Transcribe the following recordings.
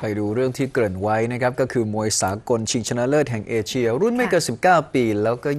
ไปดูเรื่องที่เกริ่นไว้นะครับ ก็คือมวยสากลชิงชนะเลิศแห่งเอเชีย รุ่นไม่เกิน 19 ปี แล้วก็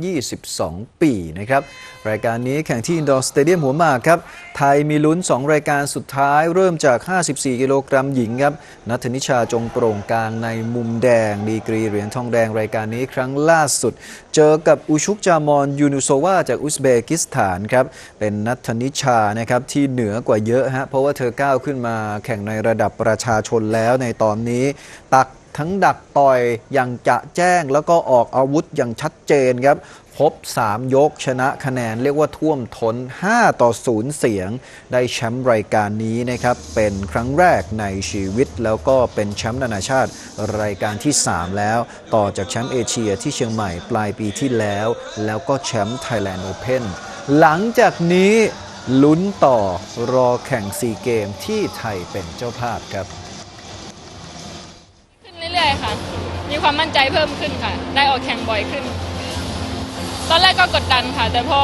22 ปีนะครับ รายการนี้แข่งที่อินดอร์สเตเดียมหัวหมากครับ ไทยมีลุ้น 2 รายการสุดท้ายเริ่มจาก 54 กิโลกรัมหญิงครับ นัทนิชาจงโปร่งกลางในมุมแดง ดีกรีเหรียญทองแดงรายการนี้ครั้งล่าสุด เจอกับอุชุกจามอนยูนุโซวาจากอุซเบกิสถานครับเป็นนัทนิชานะครับที่เหนือกว่าเยอะฮะเพราะว่าเธอก้าวขึ้นมาแข่งในระดับประชาชนแล้วในตอนนี้ ตักทั้งดักต่อยอย่างจะแจ้งแล้วก็ออกอาวุธอย่างชัดเจนครับครบ3 ยกชนะคะแนนเรียกว่าท่วมท้น 5 ต่อ 0 เสียง ได้แชมป์รายการนี้นะครับ เป็นครั้งแรกในชีวิต แล้วก็เป็นแชมป์นานาชาติรายการที่ 3 แล้ว ต่อจากแชมป์เอเชียที่เชียงใหม่ปลายปีที่แล้ว แล้วก็แชมป์ Thailand Open หลังจากนี้ลุ้นต่อรอแข่งซีเกมที่ไทยเป็นเจ้าภาพครับ ขึ้นเรื่อยๆค่ะ มีความมั่นใจเพิ่มขึ้นค่ะ ได้ออกแข่งบ่อยขึ้น ตอนแรกก็กดดันค่ะ แต่พอ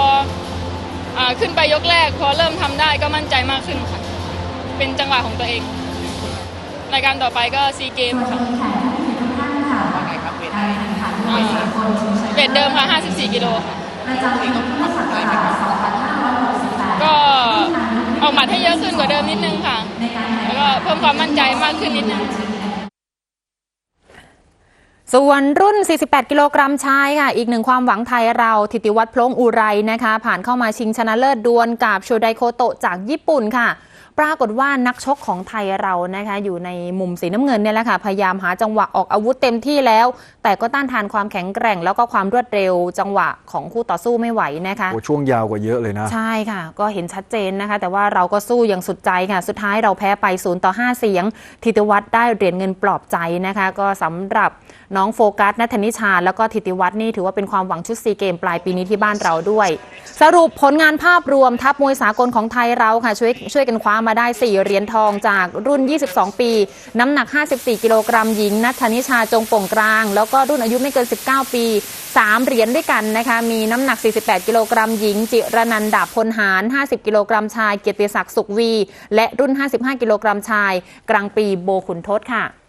อาขึ้นไปยกแรก พอเริ่มทำได้ก็มั่นใจมากขึ้นค่ะ เป็นจังหวะของตัวเอง รายการต่อไปก็ซีเกมค่ะอ่าเวทเดิมค่ะ 54 กิโลค่ะก็ออกหมัดให้เยอะขึ้นกว่าเดิมนิดนึงค่ะ แล้วก็เพิ่มความมั่นใจมากขึ้นนิดนึง ส่วนรุ่น 48 กิโลกรัมชายค่ะ อีกหนึ่งความหวังไทยเรา ทิติวัตรพลงอุไรนะคะ ผ่านเข้ามาชิงชนะเลิศดวลกับโชไดโคโตะจากญี่ปุ่นค่ะ ปรากฏว่านักชกของไทยเรานะคะอยู่ในมุมสีน้ำเงินเนี่ยแหละค่ะพยายามหาจังหวะออกอาวุธเต็มที่แล้ว แต่ก็ต้านทานความแข็งแกร่ง แล้วก็ความรวดเร็วจังหวะของคู่ต่อสู้ไม่ไหวนะคะโอ้ช่วงยาวกว่าเยอะเลยนะ ใช่ค่ะ ก็เห็นชัดเจนนะคะ แต่ว่าเราก็สู้อย่างสุดใจค่ะ สุดท้ายเราแพ้ไป0ต่อ5เสียงทิติวัฒน์ได้เหรียญเงินปลอบใจนะคะ ก็สำหรับน้องโฟกัสนัทนิชา แล้วก็ทิติวัฒน์นี่ถือว่าเป็นความหวังชุดซีเกมปลายปีนี้ที่บ้านเราด้วย สรุปผลงานภาพรวมทัพมวยสากลของไทยเราค่ะช่วยช่วยกันคว้ามาได้ 4 เหรียญทองจากรุ่น 22 ปี น้ำหนัก 54 กิโลกรัมหญิงนัทนิชาจงโป่งกลาง แล้วก็รุ่นอายุไม่เกิน 19 ปี 3 เหรียญด้วยกันนะคะมีน้ำหนัก 48 กิโลกรัมหญิง จิรนันดาพลหาร 50 กิโลกรัมชาย เกียรติศักดิ์สุขวี และรุ่น 55 กิโลกรัมชาย กลางปีโบขุนทศค่ะ